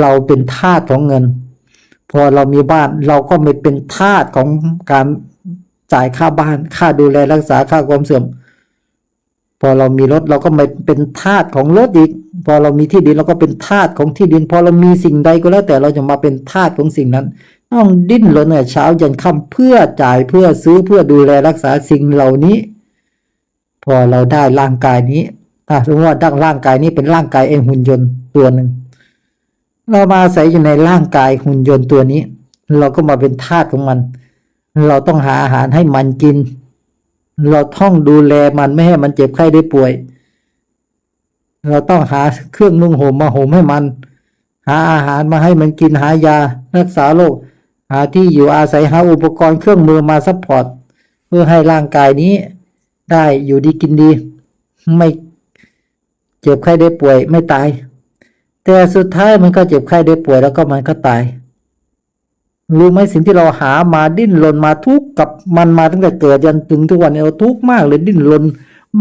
เราเป็นทาสของเงิน พอเรามีบ้านเราก็ไม่เป็นทาสของการจ่ายค่าบ้าน ค่าดูแลรักษาค่าความเสื่อม พอเรามีรถเราก็ไม่เป็นทาสของรถอีก พอเรามีที่ดินเราก็เป็นทาสของที่ดิน พอเรามีสิ่งใดก็แล้ว แต่เราจะมาเป็นทาสของสิ่งนั้น ต้องดิ้นรนเนี่ยเช้ายันค่ำเพื่อจ่ายเพื่อซื้อเพื่อดูแลรักษาสิ่งเหล่านี้ พอเราได้ร่างกายนี้ถ้าสมมติว่าดั้งร่างกายนี้เป็นร่างกายเองหุ่นยนต์ตัวหนึ่ง เรามาอาศัยอยู่ในร่างกายหุ่นยนต์ตัวนี้ เราก็มาเป็นทาสของมัน เราต้องหาอาหารให้มันกิน เราต้องดูแลมันไม่ให้มันเจ็บไข้ได้ป่วย เราต้องหาเครื่องนุ่งห่มมาห่มให้มัน หาอาหารมาให้มันกินหายารักษาโรคหาที่อยู่อาศัยหาอุปกรณ์เครื่องมือมาซัพพอร์ตเพื่อให้ร่างกายนี้ได้อยู่ดีกินดี ไม่เจ็บไข้ได้ป่วยไม่ตาย แต่สุดท้ายมันก็เจ็บไข้ได้ป่วยแล้วก็มันก็ตาย รู้ไหมสิ่งที่เราหามาดิ้นรนมาทุกข์กับมันมาตั้งแต่เกิดยันถึงทุกวันนี้เราทุกข์มากเลยดิ้นรน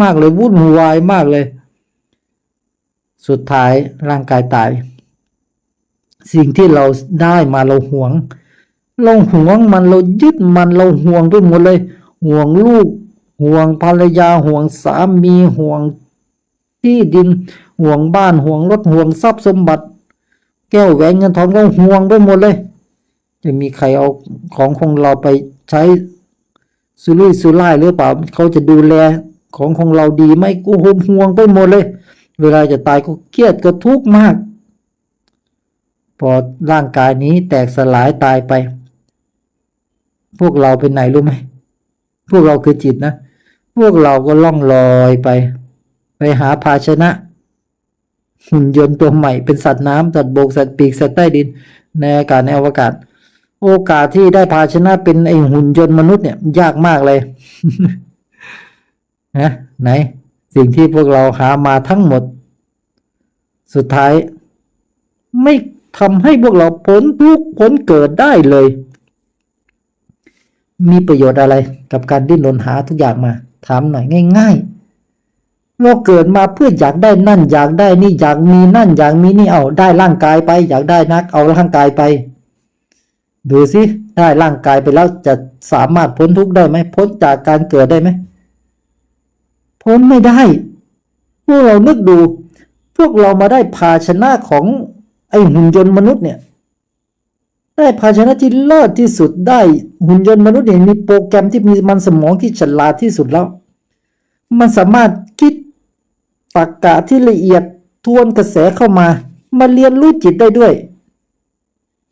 มากเลยวุ่นวายมากเลย สุดท้ายร่างกายตาย สิ่งที่เราได้มาเราหวง เราหวงมันเรายึดมันเราห่วงไปหมดเลย ห่วงลูก ห่วงภรรยาห่วงสามีห่วง ที่ดินห่วงบ้านห่วงรถห่วงทรัพย์สมบัติ แก้วแหวนเงินทองก็ห่วงไปหมดเลย จะมีใครเอาของของเราไปใช้สุรุ่ยสุร่ายหรือเปล่าเขาจะดูแลของของเราดีไหมกูห่วงห่วงไปหมดเลย เวลาจะตายก็เครียดก็ทุกข์มาก พอร่างกายนี้แตกสลายตายไป พวกเราเป็นไหนรู้ไหมพวกเราคือจิตนะ พวกเราก็ล่องลอยไป ไปหาภาชนะ หุ่นยนต์ตัวใหม่เป็นสัตว์น้ำสัตว์บกสัตว์ปีกสัตว์ใต้ดิน ในอากาศในอวกาศ โอกาสที่ได้ภาชนะเป็นไอหุ่นยนต์มนุษย์เนี่ย ยากมากเลยนะไหน สิ่งที่พวกเราหามาทั้งหมด สุดท้าย ไม่ทำให้พวกเราพ้นทุกข์พ้นเกิดได้เลย มีประโยชน์อะไรกับการดิ้นรนหาทุกอย่างมา ถามหน่อยง่าย ๆ เราเกิดมาเพื่ออยากได้นั่น อยากได้นี่อยากมีนั่น อยากมีนี่เอาได้ร่างกายไป อยากได้นัก เอาร่างกายไป ดูสิได้ร่างกายไปแล้วจะสามารถพ้นทุกข์ได้ไหมพ้นจากการเกิดได้ไหมพ้นไม่ได้พวกเรานึกดู พวกเรามาได้ภาชนะของไอหุ่นยนต์มนุษย์เนี่ย ได้ภาชนะที่เลิศที่สุดได้หุ่นยนต์มนุษย์เนี่ยมีโปรแกรมที่มีมันสมองที่ฉลาดที่สุดแล้ว มันสามารถคิด ตรรกะที่ละเอียดทวนกระแสเข้ามา มาเรียนรู้จิตได้ด้วย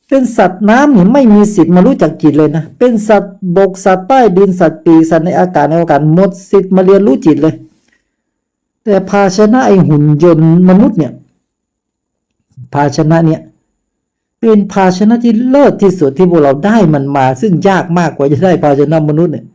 เป็นสัตว์น้ำเนี่ยไม่มีสิทธิ์มารู้จักจิตเลยนะ เป็นสัตว์บกสัตว์ใต้ดินสัตว์ปีกสัตว์ในอากาศในอากาศหมดสิทธิ์มาเรียนรู้จิตเลย แต่ภาชนะไอหุ่นยนต์มนุษย์เนี่ย ภาชนะเนี่ยเป็นภาชนะที่เลิศที่สุดที่พวกเราได้มันมา ซึ่งยากมากกว่าจะได้ภาชนะมนุษย์เนี่ย